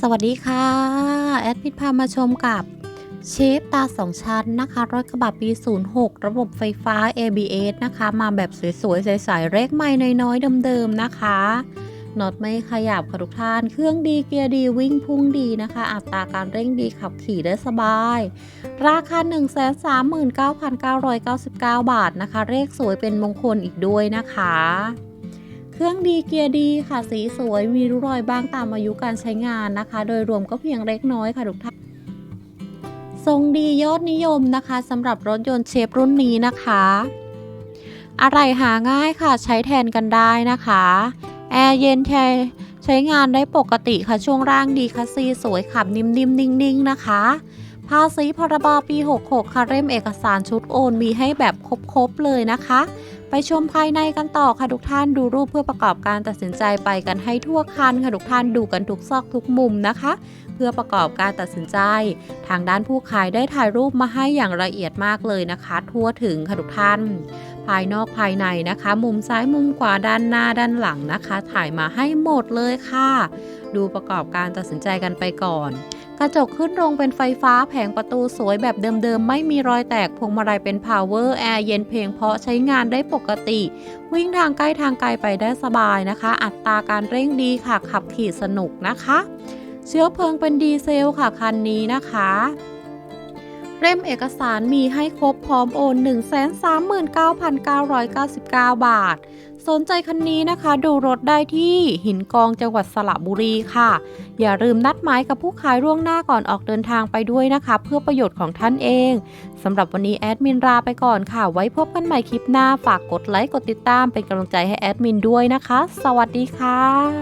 สวัสดีค่ะ แอดมิดพามาชมกับเชฟตาสองชั้นนะคะรถกระบะปี 06 ระบบไฟฟ้า ABS นะคะ มาแบบสวยๆใสๆเล็กไม่น้อยๆเดิมๆนะคะน็อตไม่ขยับค่ะทุกท่าน เครื่องดีเกียร์ดีวิ่งพุ่งดีนะคะ อัตราการเร่งดีขับขี่ได้สบาย ราคา 139,999 บาทนะคะเลขสวยเป็นมงคลอีกด้วยนะคะ เครื่องดีเกียร์ดีค่ะสีสวยมีริ้วรอยบ้างตามอายุการใช้งานนะคะ โดยรวมก็เพียงเล็กน้อยค่ะทุกท่านทรงดียอดนิยมนะคะสำหรับรถยนต์เชฟรุ่นนี้นะคะ อะไรหาง่ายค่ะใช้แทนกันได้นะคะแอร์เย็นแทใช้งานได้ปกติค่ะช่วงล่างดีคัสซีสวยขับนิ่มๆนิ่งๆนะคะภาษีพรบปี 66ค่ะเล่มเอกสารชุดโอนมีให้แบบครบๆเลยนะคะไปชมภายในกันต่อค่ะทุกท่านดูรูปเพื่อประกอบการตัดสินใจไปกันให้ทั่วคันค่ะทุกท่านดูกันทุกซอกทุกมุมนะคะ เพื่อประกอบการตัดสินใจ ทางด้านผู้ขายได้ถ่ายรูปมาให้อย่างละเอียดมากเลยนะคะ ทั่วถึงค่ะทุกท่านภายนอกภายในนะคะ มุมซ้ายมุมขวาด้านหน้าด้านหลังนะคะ ถ่ายมาให้หมดเลยค่ะ ดูประกอบการตัดสินใจกันไปก่อน กระจกขึ้นลงเป็นไฟฟ้าแผงประตูสวยแบบเดิมๆ ไม่มีรอยแตกพวงมาลัยเป็น power แอร์เย็นเพลงเพราะใช้งานได้ปกติ วิ่งทางใกล้ทางไกลไปได้สบายนะคะ อัตราการเร่งดีค่ะ ขับขี่สนุกนะคะ เชื้อเพลิงเป็นดีเซลค่ะคันนี้นะคะเล่มเอกสารมีให้ครบพร้อมโอน 139,999 บาท สนใจคันนี้นะคะ ดูรถได้ที่หินกองจังหวัดสระบุรีค่ะ อย่าลืมนัดหมายกับผู้ขายล่วงหน้าก่อนออกเดินทางไปด้วยนะคะ เพื่อประโยชน์ของท่านเองสำหรับวันนี้แอดมินลาไปก่อนค่ะ ไว้พบกันใหม่คลิปหน้าฝากกดไลค์กดติดตามเป็นกำลังใจให้แอดมินด้วยนะคะ สวัสดีค่ะ